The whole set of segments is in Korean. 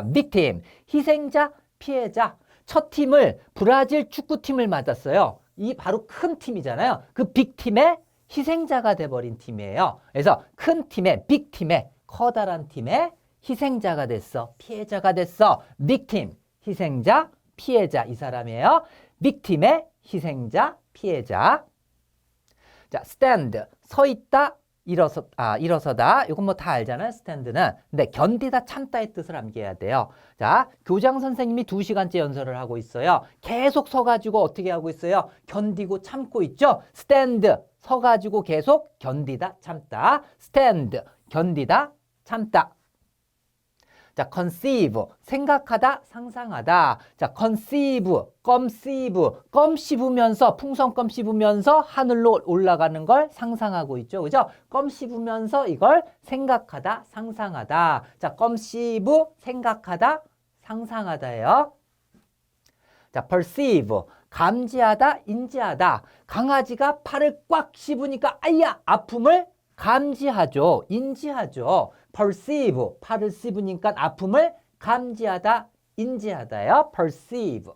자, victim, 희생자, 피해자. 첫 팀을 브라질 축구팀을 맞았어요. 이 바로 큰 팀이잖아요. 그 빅팀의 희생자가 돼버린 팀이에요. 그래서 큰 팀의 빅팀의 커다란 팀의 희생자가 됐어. 피해자가 됐어. 빅팀, 희생자, 피해자 이 사람이에요. 빅팀의 희생자, 피해자. 자, stand, 서 있다, 일어서, 아, 일어서다. 이건 뭐 다 알잖아요, 스탠드는. 근데 견디다, 참다의 뜻을 암기해야 돼요. 자, 교장 선생님이 두 시간째 연설을 하고 있어요. 계속 서가지고 어떻게 하고 있어요? 견디고 참고 있죠? 스탠드, 서가지고 계속 견디다, 참다. 스탠드, 견디다, 참다. 자, conceive, 생각하다, 상상하다. 자, conceive, 껌 씹으, 껌 씹으면서, 풍선 껌 씹으면서 하늘로 올라가는 걸 상상하고 있죠. 그죠? 껌 씹으면서 이걸 생각하다, 상상하다. 자, 껌 씹으, 생각하다, 상상하다예요. 자, perceive, 감지하다, 인지하다. 강아지가 팔을 꽉 씹으니까 아야 아픔을 감지하죠. 인지하죠. Perceive, 씹으니까 아픔을 감지하다, 인지하다요. perceive.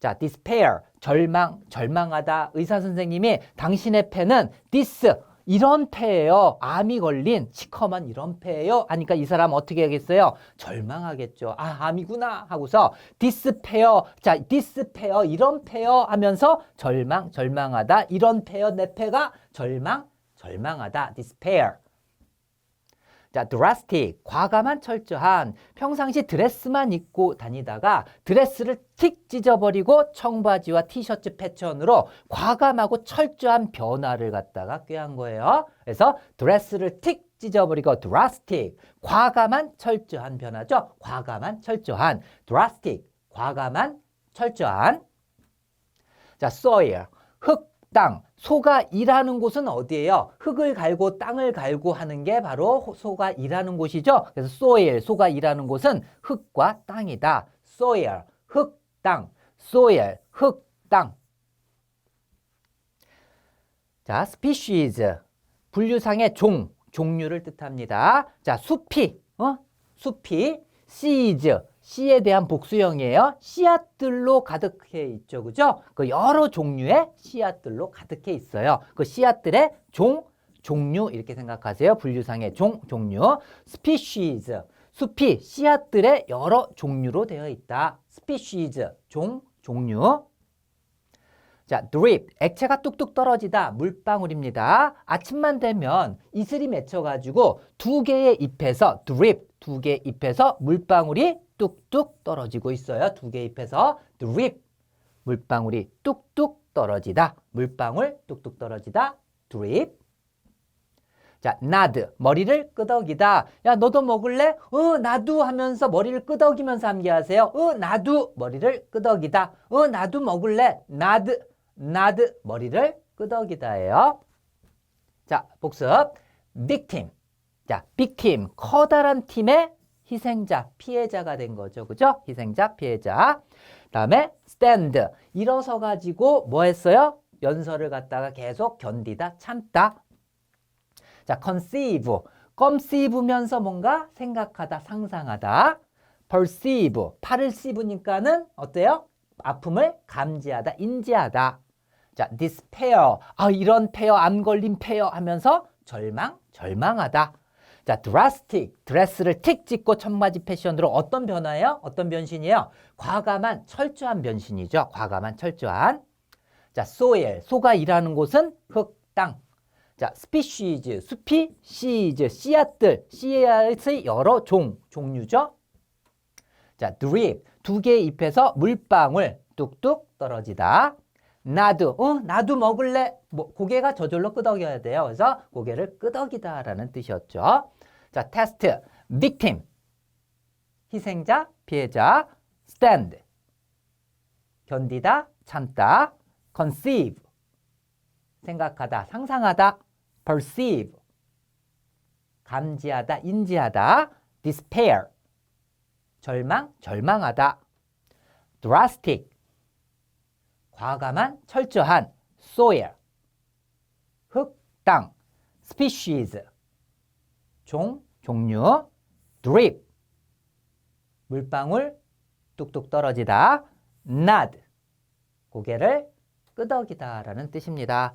자, despair, 절망, 절망하다. 의사 선생님이 당신의 폐는 this, 이런 폐예요. 암이 걸린 시커먼 이런 폐예요. 하니까 이 사람 어떻게 하겠어요? 절망하겠죠. 아, 암이구나 하고서 디스페어. 자, 디스페어 이런 폐요 하면서 절망, 절망하다. 이런 폐요 내 폐가 절망, 절망하다. despair. 자, drastic, 과감한 철저한. 평상시 드레스만 입고 다니다가 드레스를 틱 찢어버리고 청바지와 티셔츠 패턴으로 과감하고 철저한 변화를 갖다가 꾀한 거예요. 그래서 드레스를 틱 찢어버리고 drastic, 과감한 철저한 변화죠. 과감한 철저한, drastic, 과감한 철저한. 자, soil, 흙, 땅. 소가 일하는 곳은 어디예요? 흙을 갈고 땅을 갈고 하는 게 바로 소가 일하는 곳이죠. 그래서 soil, 소가 일하는 곳은 흙과 땅이다. soil, 흙, 땅. soil, 흙, 땅. 자, species, 분류상의 종, 종류를 뜻합니다. 자, 숲이, 어? 숲이, seeds, 씨에 대한 복수형이에요. 씨앗들로 가득해 있죠. 그죠? 그 여러 종류의 씨앗들로 가득해 있어요. 그 씨앗들의 종, 종류 이렇게 생각하세요. 분류상의 종, 종류. species, 숲이 씨앗들의 여러 종류로 되어 있다. species, 종, 종류. 자, drip, 액체가 뚝뚝 떨어지다, 물방울입니다. 아침만 되면 이슬이 맺혀가지고 두 개의 잎에서 drip, 두 개의 잎에서 물방울이 뚝뚝 떨어지고 있어요. 두 개의 잎에서 drip, 물방울이 뚝뚝 떨어지다, 물방울 뚝뚝 떨어지다, drip. 자, nod, 머리를 끄덕이다. 야, 너도 먹을래? 어, 나도 하면서 머리를 끄덕이면서 암기하세요. 어, 나도 머리를 끄덕이다. 어, 나도 먹을래? nod, nod, 머리를 끄덕이다예요. 자, 복습. victim. 자, victim, 커다란 팀의 희생자, 피해자가 된 거죠. 그죠? 희생자, 피해자. 다음에 stand, 일어서 가지고 뭐 했어요? 연설을 갖다가 계속 견디다, 참다. 자, conceive, 껌 씹으면서 뭔가 생각하다, 상상하다. perceive, 팔을 씹으니까는 어때요? 아픔을 감지하다, 인지하다. 자, despair, 아, 이런 폐어, 암 걸린 폐어 하면서 절망, 절망하다. 자, drastic, 드레스를 틱 찍고 청바지 패션으로 어떤 변화예요? 어떤 변신이에요? 과감한, 철저한 변신이죠. 과감한, 철저한. 자, soil, 소가 일하는 곳은 흙, 땅. 자, species, 숲이, seeds, 씨앗들, 씨앗의 여러 종, 종류죠. 자, drip, 두 개의 잎에서 물방울 뚝뚝 떨어지다. 나도, 어, 나도 먹을래. 뭐, 고개가 저절로 끄덕여야 돼요. 그래서 고개를 끄덕이다 라는 뜻이었죠. 자, 테스트, victim, 희생자, 피해자, stand, 견디다, 참다, conceive, 생각하다, 상상하다, perceive, 감지하다, 인지하다, despair, 절망, 절망하다, drastic, 과감한, 철저한, soil, 흙, 땅, species, 종, 종류, drip, 물방울. 뚝뚝 떨어지다. nod 고개를 끄덕이다 라는 뜻입니다.